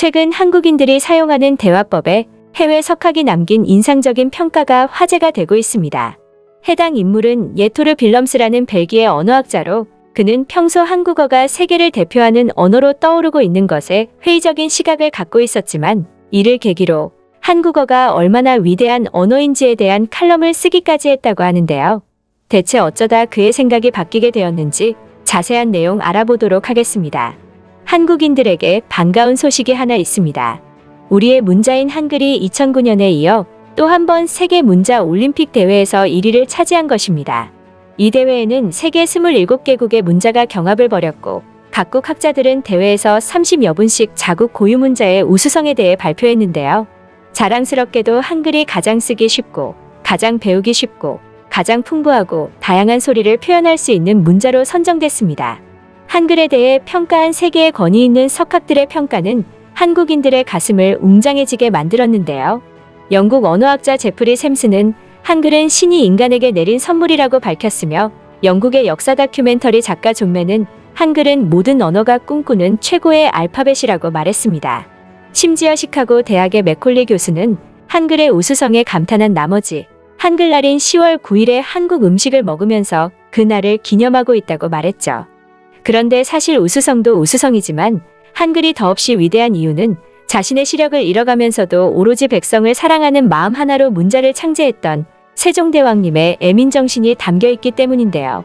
최근 한국인들이 사용하는 대화법에 해외 석학이 남긴 인상적인 평가가 화제가 되고 있습니다. 해당 인물은 예토르 빌럼스라는 벨기에 언어학자로 그는 평소 한국어가 세계를 대표하는 언어로 떠오르고 있는 것에 회의적인 시각을 갖고 있었지만 이를 계기로 한국어가 얼마나 위대한 언어인지에 대한 칼럼을 쓰기까지 했다고 하는데요. 대체 어쩌다 그의 생각이 바뀌게 되었는지 자세한 내용 알아보도록 하겠습니다. 한국인들에게 반가운 소식이 하나 있습니다. 우리의 문자인 한글이 2009년에 이어 또 한 번 세계 문자 올림픽 대회에서 1위를 차지한 것입니다. 이 대회에는 세계 27개국의 문자가 경합을 벌였고 각국 학자들은 대회에서 30여 분씩 자국 고유 문자의 우수성에 대해 발표했는데요. 자랑스럽게도 한글이 가장 쓰기 쉽고 가장 배우기 쉽고 가장 풍부하고 다양한 소리를 표현할 수 있는 문자로 선정됐습니다. 한글에 대해 평가한 세계의 권위 있는 석학들의 평가는 한국인들의 가슴을 웅장해지게 만들었는데요. 영국 언어학자 제프리 샘스는 한글은 신이 인간에게 내린 선물이라고 밝혔으며 영국의 역사 다큐멘터리 작가 존매는 한글은 모든 언어가 꿈꾸는 최고의 알파벳이라고 말했습니다. 심지어 시카고 대학의 맥콜리 교수는 한글의 우수성에 감탄한 나머지 한글날인 10월 9일에 한국 음식을 먹으면서 그날을 기념하고 있다고 말했죠. 그런데 사실 우수성도 우수성이지만 한글이 더없이 위대한 이유는 자신의 시력을 잃어가면서도 오로지 백성을 사랑하는 마음 하나로 문자를 창제했던 세종대왕님의 애민정신이 담겨 있기 때문인데요.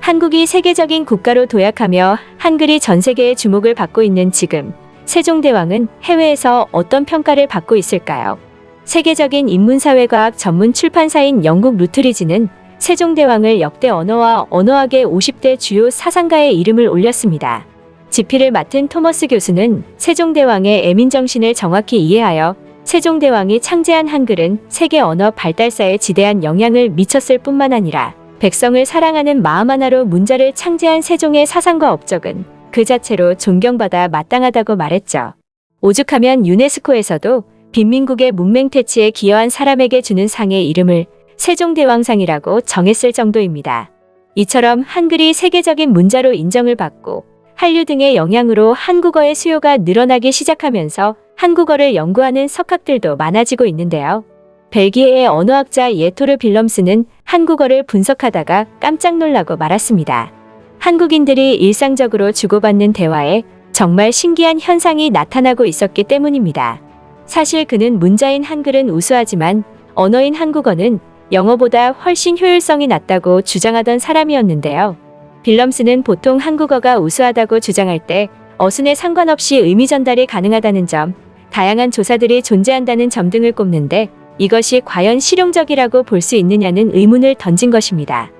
한국이 세계적인 국가로 도약하며 한글이 전 세계의 주목을 받고 있는 지금 세종대왕은 해외에서 어떤 평가를 받고 있을까요? 세계적인 인문사회과학 전문 출판사인 영국 루트리지는 세종대왕을 역대 언어와 언어학의 50대 주요 사상가의 이름을 올렸습니다. 지피를 맡은 토머스 교수는 세종대왕의 애민정신을 정확히 이해하여 세종대왕이 창제한 한글은 세계 언어 발달사에 지대한 영향을 미쳤을 뿐만 아니라 백성을 사랑하는 마음 하나로 문자를 창제한 세종의 사상과 업적은 그 자체로 존경받아 마땅하다고 말했죠. 오죽하면 유네스코에서도 빈민국의 문맹 퇴치에 기여한 사람에게 주는 상의 이름을 세종대왕상이라고 정했을 정도입니다. 이처럼 한글이 세계적인 문자로 인정을 받고 한류 등의 영향으로 한국어의 수요가 늘어나기 시작하면서 한국어를 연구하는 석학들도 많아지고 있는데요. 벨기에의 언어학자 예토르 빌럼스는 한국어를 분석하다가 깜짝 놀라고 말았습니다. 한국인들이 일상적으로 주고받는 대화에 정말 신기한 현상이 나타나고 있었기 때문입니다. 사실 그는 문자인 한글은 우수하지만 언어인 한국어는 영어보다 훨씬 효율성이 낮다고 주장하던 사람이었는데요. 빌럼스는 보통 한국어가 우수하다고 주장할 때 어순에 상관없이 의미 전달이 가능하다는 점, 다양한 조사들이 존재한다는 점 등을 꼽는데 이것이 과연 실용적이라고 볼 수 있느냐는 의문을 던진 것입니다.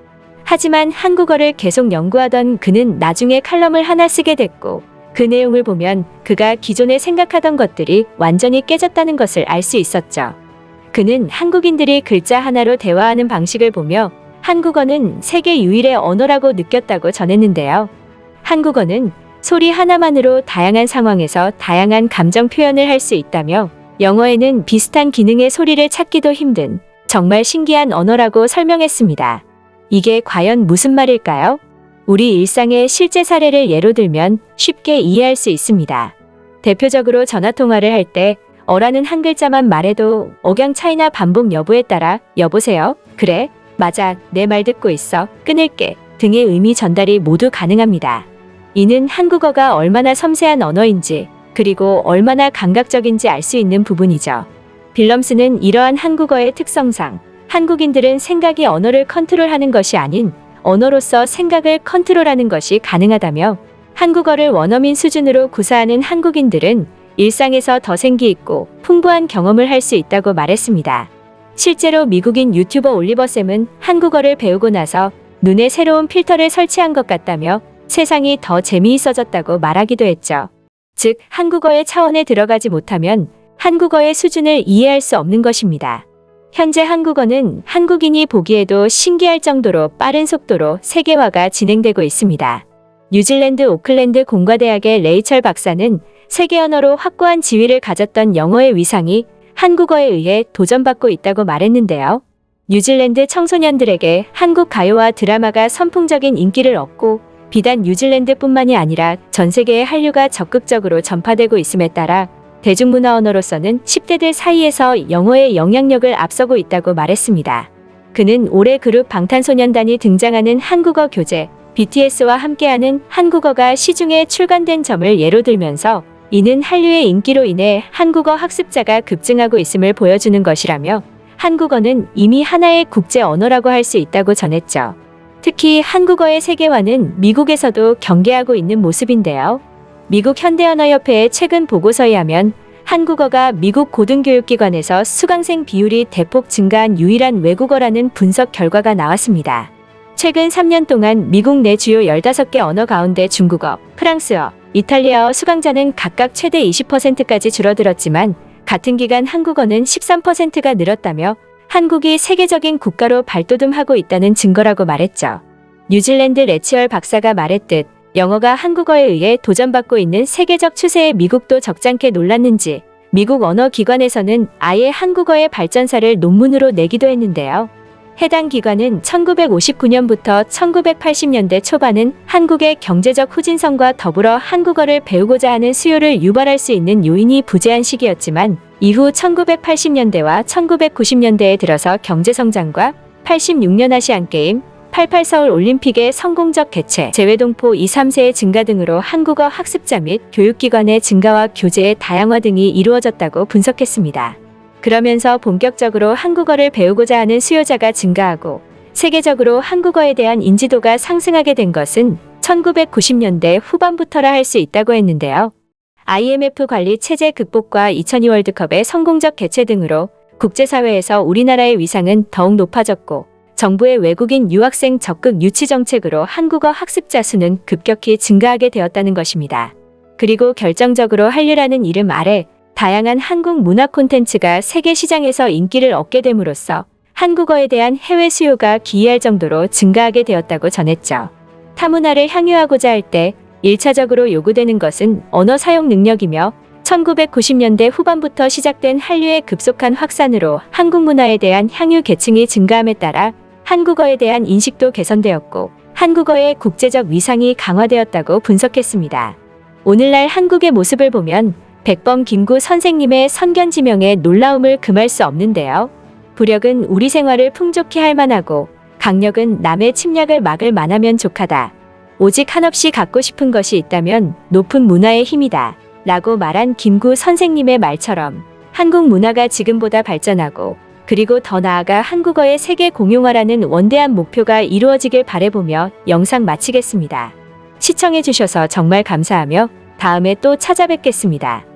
하지만 한국어를 계속 연구하던 그는 나중에 칼럼을 하나 쓰게 됐고 그 내용을 보면 그가 기존에 생각하던 것들이 완전히 깨졌다는 것을 알 수 있었죠. 그는 한국인들이 글자 하나로 대화하는 방식을 보며 한국어는 세계 유일의 언어라고 느꼈다고 전했는데요. 한국어는 소리 하나만으로 다양한 상황에서 다양한 감정 표현을 할 수 있다며 영어에는 비슷한 기능의 소리를 찾기도 힘든 정말 신기한 언어라고 설명했습니다. 이게 과연 무슨 말일까요? 우리 일상의 실제 사례를 예로 들면 쉽게 이해할 수 있습니다. 대표적으로 전화통화를 할 때 어라는 한 글자만 말해도 억양 차이나 반복 여부에 따라 여보세요? 그래? 맞아. 내 말 듣고 있어. 끊을게. 등의 의미 전달이 모두 가능합니다. 이는 한국어가 얼마나 섬세한 언어인지 그리고 얼마나 감각적인지 알 수 있는 부분이죠. 빌럼스는 이러한 한국어의 특성상 한국인들은 생각이 언어를 컨트롤하는 것이 아닌 언어로서 생각을 컨트롤하는 것이 가능하다며 한국어를 원어민 수준으로 구사하는 한국인들은 일상에서 더 생기 있고 풍부한 경험을 할 수 있다고 말했습니다. 실제로 미국인 유튜버 올리버쌤은 한국어를 배우고 나서 눈에 새로운 필터를 설치한 것 같다며 세상이 더 재미있어졌다고 말하기도 했죠. 즉, 한국어의 차원에 들어가지 못하면 한국어의 수준을 이해할 수 없는 것입니다. 현재 한국어는 한국인이 보기에도 신기할 정도로 빠른 속도로 세계화가 진행되고 있습니다. 뉴질랜드 오클랜드 공과대학의 레이철 박사는 세계 언어로 확고한 지위를 가졌던 영어의 위상이 한국어에 의해 도전받고 있다고 말했는데요. 뉴질랜드 청소년들에게 한국 가요와 드라마가 선풍적인 인기를 얻고 비단 뉴질랜드뿐만이 아니라 전 세계의 한류가 적극적으로 전파되고 있음에 따라 대중문화 언어로서는 10대들 사이에서 영어의 영향력을 앞서고 있다고 말했습니다. 그는 올해 그룹 방탄소년단이 등장하는 한국어 교재 BTS와 함께하는 한국어가 시중에 출간된 점을 예로 들면서 이는 한류의 인기로 인해 한국어 학습자가 급증하고 있음을 보여주는 것이라며 한국어는 이미 하나의 국제 언어라고 할 수 있다고 전했죠. 특히 한국어의 세계화는 미국에서도 경계하고 있는 모습인데요. 미국 현대언어협회의 최근 보고서에 하면 한국어가 미국 고등교육기관에서 수강생 비율이 대폭 증가한 유일한 외국어라는 분석 결과가 나왔습니다. 최근 3년 동안 미국 내 주요 15개 언어 가운데 중국어, 프랑스어, 이탈리아어 수강자는 각각 최대 20%까지 줄어들었지만 같은 기간 한국어는 13%가 늘었다며 한국이 세계적인 국가로 발돋움하고 있다는 증거라고 말했죠. 뉴질랜드 레치얼 박사가 말했듯 영어가 한국어에 의해 도전받고 있는 세계적 추세에 미국도 적잖게 놀랐는지 미국 언어 기관에서는 아예 한국어의 발전사를 논문으로 내기도 했는데요. 해당 기관은 1959년부터 1980년대 초반은 한국의 경제적 후진성과 더불어 한국어를 배우고자 하는 수요를 유발할 수 있는 요인이 부재한 시기였지만 이후 1980년대와 1990년대에 들어서 경제성장과 86년 아시안게임, 88 서울 올림픽의 성공적 개최, 재외동포 2, 3세의 증가 등으로 한국어 학습자 및 교육기관의 증가와 교재의 다양화 등이 이루어졌다고 분석했습니다. 그러면서 본격적으로 한국어를 배우고자 하는 수요자가 증가하고 세계적으로 한국어에 대한 인지도가 상승하게 된 것은 1990년대 후반부터라 할 수 있다고 했는데요. IMF 관리 체제 극복과 2002 월드컵의 성공적 개최 등으로 국제사회에서 우리나라의 위상은 더욱 높아졌고 정부의 외국인 유학생 적극 유치 정책으로 한국어 학습자 수는 급격히 증가하게 되었다는 것입니다. 그리고 결정적으로 한류라는 이름 아래 다양한 한국 문화 콘텐츠가 세계 시장에서 인기를 얻게 됨으로써 한국어에 대한 해외 수요가 기이할 정도로 증가하게 되었다고 전했죠. 타문화를 향유하고자 할 때 1차적으로 요구되는 것은 언어 사용 능력이며 1990년대 후반부터 시작된 한류의 급속한 확산으로 한국 문화에 대한 향유 계층이 증가함에 따라 한국어에 대한 인식도 개선되었고 한국어의 국제적 위상이 강화되었다고 분석했습니다. 오늘날 한국의 모습을 보면 백범 김구 선생님의 선견지명에 놀라움을 금할 수 없는데요. 부력은 우리 생활을 풍족히 할 만하고 강력은 남의 침략을 막을 만하면 족하다. 오직 한없이 갖고 싶은 것이 있다면 높은 문화의 힘이다. 라고 말한 김구 선생님의 말처럼 한국 문화가 지금보다 발전하고 그리고 더 나아가 한국어의 세계 공용화라는 원대한 목표가 이루어지길 바래보며 영상 마치겠습니다. 시청해주셔서 정말 감사하며 다음에 또 찾아뵙겠습니다.